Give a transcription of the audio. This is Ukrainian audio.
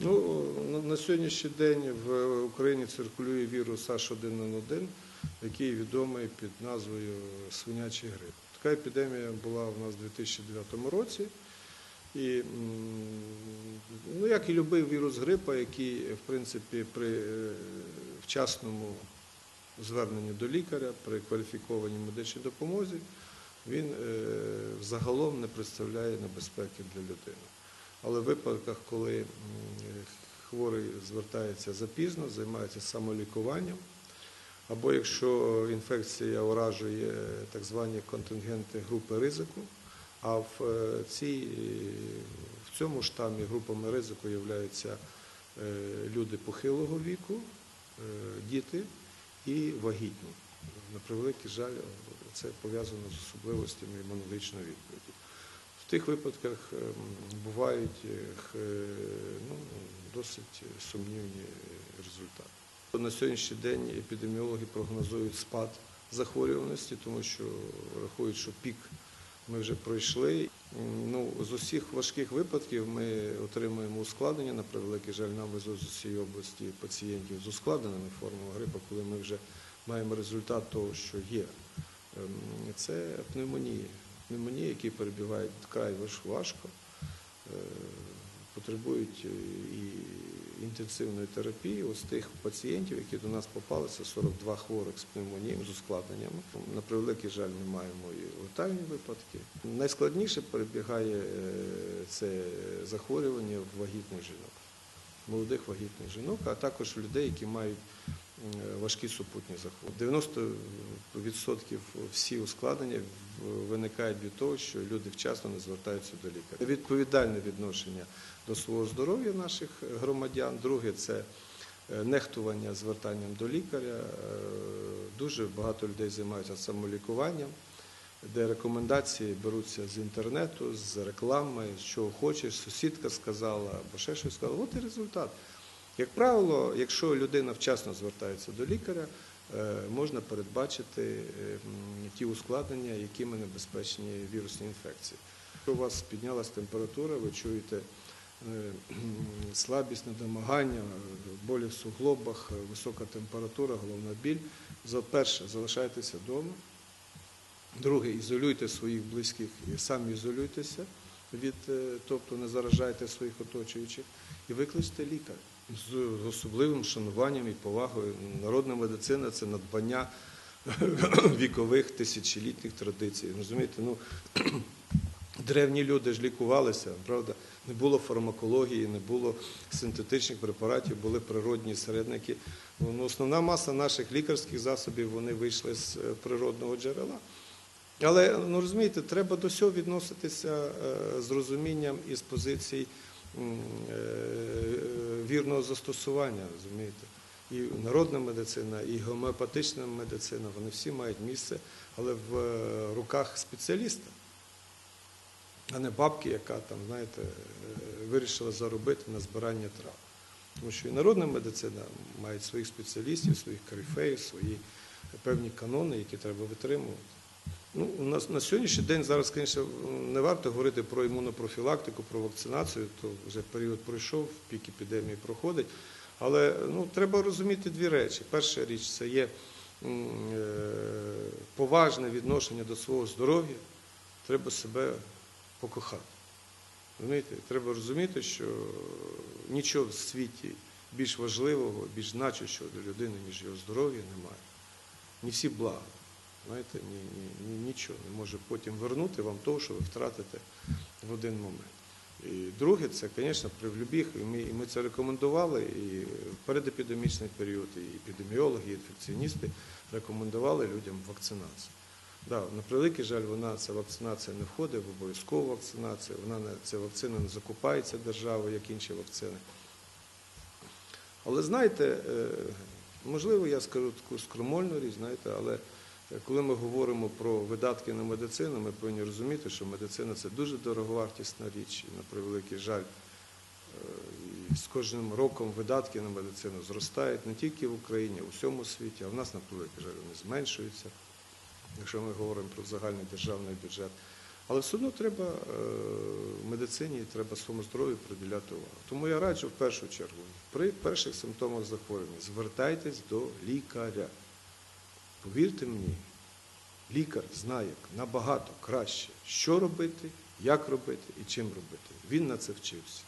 Ну, на- сьогоднішній день в Україні циркулює вірус H1N1, який відомий під назвою свинячий грип. Така епідемія була у нас у 2009 році. І, ну, як і будь-який вірус грипа, який, в принципі, при е, вчасному зверненні до лікаря, при кваліфікованій медичній допомозі, він е, загалом не представляє небезпеки для людини. Але в випадках, коли хворий звертається запізно, займається самолікуванням, або якщо інфекція уражує так звані контингенти групи ризику, а в, е, цій, в цьому штамі групами ризику являються е, люди похилого віку, е, діти і вагітні. На превеликий жаль, це пов'язано з особливостями імунологічної відповіді. В тих випадках ем, бувають ну, досить сумнівні результати. На сьогоднішній день епідеміологи прогнозують спад захворюваності, тому що рахують, що пік ми вже пройшли. Ну, з усіх важких випадків ми отримуємо ускладнення. На превеликий жаль, нам везуть з усієї області пацієнтів з ускладненими формами грипу, коли ми вже маємо результат того, що є. Ем, Це пневмонія. Пневмонія, які перебігають вкрай важ- важко, е, потребують е, і інтенсивної терапії. Ось тих пацієнтів, які до нас попалися, 42 хворих з пневмонією, з ускладненнями. На превеликий жаль, ми маємо і летальні випадки. Найскладніше перебігає е, це захворювання в вагітних жінок, молодих вагітних жінок, а також людей, які мають важкі супутні захворювання. 90% всі ускладнення виникають від того, що люди вчасно не звертаються до лікаря. Відповідальне відношення до свого здоров'я наших громадян. Друге це е, нехтування звертанням до лікаря. Е, Дуже багато людей займаються самолікуванням, де рекомендації беруться з інтернету, з реклами, з чого хочеш, сусідка сказала або ще щось сказала. От і результат. Як правило, якщо людина вчасно звертається до лікаря, е, можна передбачити е, ті ускладнення, якими небезпечні вірусні інфекції. Якщо у вас піднялась температура, ви чуєте е, слабість, недомагання, болі в суглобах, висока температура, головна біль. Перше, залишайтеся вдома. Друге, ізолюйте своїх близьких і самі ізолюйтеся е, тобто не заражайте своїх оточуючих, і викличте лікаря з особливим шануванням і повагою. Народна медицина це надбання вікових тисячолітніх традицій. Розумієте, ну древні люди ж лікувалися, правда, не було фармакології, не було синтетичних препаратів, були природні середники. Ну, основна маса наших лікарських засобів вони вийшли з е, природного джерела. Але ну розумієте, треба до всього відноситися е, з розумінням і з позицій вірного застосування, розумієте. І народна медицина, і гомеопатична медицина, вони всі мають місце, але в е, руках спеціаліста, а не бабки, яка там, знаєте, е, вирішила заробити на збирання трав. Тому що і народна медицина має своїх спеціалістів, своїх корифеїв, свої певні канони, які треба витримувати. Ну, у нас на сьогоднішній день зараз, звісно, не варто говорити про імунопрофілактику, про вакцинацію, то вже період пройшов, пік епідемії проходить. Але ну, треба розуміти дві речі. Перша річ це є е, поважне відношення до свого здоров'я, треба себе покохати. Розумієте? Треба розуміти, що нічого в світі більш важливого, більш значущого для людини, ніж його здоров'я, немає. Ні всі блага. Знаєте, ні, ні, ні, нічого не може потім вернути вам того, що ви втратите в один момент. І друге, це, звісно, при любих, і ми, і ми це рекомендували і в передепідемічний період, і епідеміологи, і інфекціоністи рекомендували людям вакцинацію. Да, на превеликий жаль, вона ця вакцинація не входить в обов'язкову вакцинацію, вона не, ця вакцина не закупається державою, як інші вакцини. Але знаєте, е, можливо, я скажу таку скромольну річ, знаєте, але коли ми говоримо про видатки на медицину, ми повинні розуміти, що медицина це дуже дороговартісна річ, і на превеликий жаль. е, І з кожним роком видатки на медицину зростають не тільки в Україні, а у всьому світі, а в нас, на превеликий жаль, вони зменшуються, якщо ми говоримо про загальний державний бюджет. Але все одно треба е, медицині, треба своєму здоров'ю приділяти увагу. Тому я раджу в першу чергу, при перших симптомах захворювання звертайтесь до лікаря. Повірте мені, лікар знає набагато краще, що робити, як робити і чим робити. Він на це вчився.